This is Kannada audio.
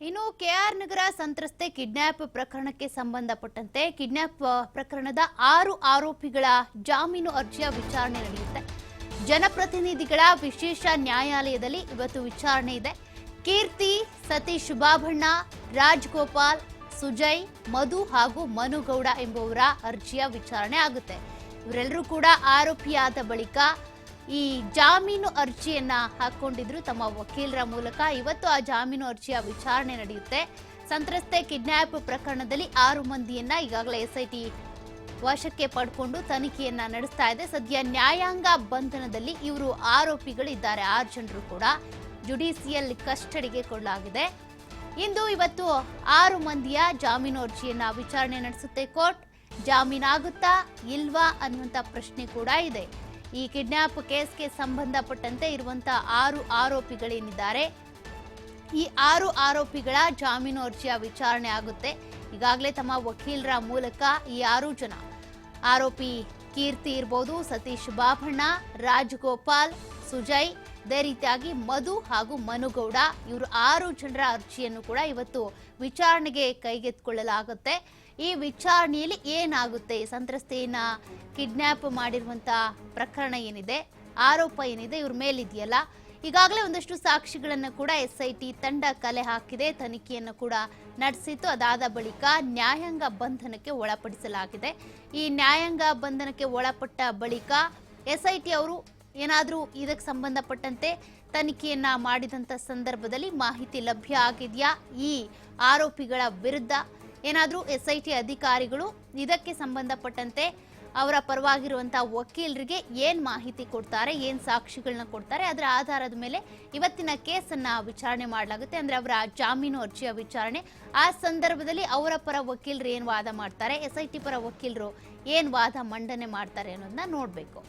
ಇನ್ನು ಕೆಆರ್ ನಗರ ಸಂತ್ರಸ್ತೆ ಕಿಡ್ನ್ಯಾಪ್ ಪ್ರಕರಣಕ್ಕೆ ಸಂಬಂಧಪಟ್ಟಂತೆ ಕಿಡ್ನ್ಯಾಪ್ ಪ್ರಕರಣದ ಆರು ಆರೋಪಿಗಳ ಜಾಮೀನು ಅರ್ಜಿಯ ವಿಚಾರಣೆ ನಡೆಯುತ್ತೆ. ಜನಪ್ರತಿನಿಧಿಗಳ ವಿಶೇಷ ನ್ಯಾಯಾಲಯದಲ್ಲಿ ಇವತ್ತು ವಿಚಾರಣೆ ಇದೆ. ಕೀರ್ತಿ, ಸತೀಶ್ ಬಾಬಣ್ಣ ರಾಜ್ಗೋಪಾಲ್, ಸುಜಯ್, ಮಧು ಹಾಗೂ ಮನುಗೌಡ ಎಂಬುವರ ಅರ್ಜಿಯ ವಿಚಾರಣೆ ಆಗುತ್ತೆ. ಇವರೆಲ್ಲರೂ ಕೂಡ ಆರೋಪಿಯಾದ ಬಳಿಕ ಈ ಜಾಮೀನು ಅರ್ಜಿಯನ್ನ ಹಾಕೊಂಡಿದ್ರು ತಮ್ಮ ವಕೀಲರ ಮೂಲಕ. ಇವತ್ತು ಆ ಜಾಮೀನು ಅರ್ಜಿಯ ವಿಚಾರಣೆ ನಡೆಯುತ್ತೆ. ಸಂತ್ರಸ್ತೆ ಕಿಡ್ನ್ಯಾಪ್ ಪ್ರಕರಣದಲ್ಲಿ ಆರು ಮಂದಿಯನ್ನ ಈಗಾಗಲೇ ಎಸ್ಐಟಿ ವಶಕ್ಕೆ ಪಡ್ಕೊಂಡು ತನಿಖೆಯನ್ನ ನಡೆಸ್ತಾ ಇದೆ. ಸದ್ಯ ನ್ಯಾಯಾಂಗ ಬಂಧನದಲ್ಲಿ ಇವರು ಆರೋಪಿಗಳಿದ್ದಾರೆ. ಆರು ಜನರು ಕೂಡ ಜುಡಿಸಿಯಲ್ ಕಸ್ಟಡಿಗೆ ಕೊಡಲಾಗಿದೆ ಇಂದು ಇವತ್ತು ಆರು ಮಂದಿಯ ಜಾಮೀನು ಅರ್ಜಿಯನ್ನ ವಿಚಾರಣೆ ನಡೆಸುತ್ತೆ ಕೋರ್ಟ್. ಜಾಮೀನಾಗುತ್ತಾ ಇಲ್ವಾ ಅನ್ನುವಂಥ ಪ್ರಶ್ನೆ ಕೂಡ ಇದೆ. ಈ ಕಿಡ್ನಾಪ್ ಕೇಸ್ಗೆ ಸಂಬಂಧಪಟ್ಟಂತೆ ಇರುವಂತಹ ಆರು ಆರೋಪಿಗಳೇನಿದ್ದಾರೆ ಈ ಆರು ಆರೋಪಿಗಳ ಜಾಮೀನು ಅರ್ಜಿಯ ವಿಚಾರಣೆ ಆಗುತ್ತೆ. ಈಗಾಗಲೇ ತಮ್ಮ ವಕೀಲರ ಮೂಲಕ ಈ ಆರು ಜನ. ಆರೋಪಿ ಕೀರ್ತಿ ಇರ್ಬೋದು, ಸತೀಶ್ ಬಾಬಣ್ಣ ರಾಜಗೋಪಾಲ್ ಸುಜಯ್ ಅದೇ ರೀತಿಯಾಗಿ ಮಧು ಹಾಗೂ ಮನುಗೌಡ ಇವರು ಆರು ಜನರ ಅರ್ಜಿಯನ್ನು ಕೂಡ ಇವತ್ತು ವಿಚಾರಣೆಗೆ ಕೈಗೆತ್ತಿಕೊಳ್ಳಲಾಗುತ್ತೆ. ಈ ವಿಚಾರಣೆಯಲ್ಲಿ ಏನಾಗುತ್ತೆ? ಸಂತ್ರಸ್ತೆಯನ್ನ ಕಿಡ್ನ್ಯಾಪ್ ಮಾಡಿರುವಂತ ಪ್ರಕರಣ ಏನಿದೆ? ಆರೋಪ ಏನಿದೆ? ಇವ್ರ ಮೇಲಿದೆಯಲ್ಲ? ಈಗಾಗಲೇ ಒಂದಷ್ಟು ಸಾಕ್ಷಿಗಳನ್ನು ಕೂಡ ಎಸ್ ಐ ಟಿ ತಂಡ ಕಲೆ ಹಾಕಿದೆ. ತನಿಖೆಯನ್ನು ಕೂಡ ನಡೆಸಿತ್ತು. ಅದಾದ ಬಳಿಕ ನ್ಯಾಯಾಂಗ ಬಂಧನಕ್ಕೆ ಒಳಪಡಿಸಲಾಗಿದೆ. ಈ ನ್ಯಾಯಾಂಗ ಬಂಧನಕ್ಕೆ ಒಳಪಟ್ಟ ಬಳಿಕ ಎಸ್ ಐ ಟಿ ಅವರು ಏನಾದರೂ ಇದಕ್ಕೆ ಸಂಬಂಧಪಟ್ಟಂತೆ ತನಿಖೆಯನ್ನ ಮಾಡಿದಂಥ ಸಂದರ್ಭದಲ್ಲಿ ಮಾಹಿತಿ ಲಭ್ಯ ಆಗಿದೆಯಾ? ಈ ಆರೋಪಿಗಳ ವಿರುದ್ಧ ಏನಾದರೂ ಎಸ್ ಐ ಟಿ ಅಧಿಕಾರಿಗಳು ಇದಕ್ಕೆ ಸಂಬಂಧಪಟ್ಟಂತೆ ಅವರ ಪರವಾಗಿರುವಂಥ ವಕೀಲರಿಗೆ ಏನು ಮಾಹಿತಿ ಕೊಡ್ತಾರೆ, ಏನು ಸಾಕ್ಷಿಗಳನ್ನ ಕೊಡ್ತಾರೆ, ಅದರ ಆಧಾರದ ಮೇಲೆ ಇವತ್ತಿನ ಕೇಸನ್ನು ವಿಚಾರಣೆ ಮಾಡಲಾಗುತ್ತೆ. ಅಂದರೆ ಅವರ ಜಾಮೀನು ಅರ್ಜಿಯ ವಿಚಾರಣೆ. ಆ ಸಂದರ್ಭದಲ್ಲಿ ಅವರ ಪರ ವಕೀಲರು ಏನು ವಾದ ಮಾಡ್ತಾರೆ ಎಸ್ ಐ ಟಿ ಪರ ವಕೀಲರು ಏನು ವಾದ ಮಂಡನೆ ಮಾಡ್ತಾರೆ ಅನ್ನೋದನ್ನ ನೋಡ್ಬೇಕು.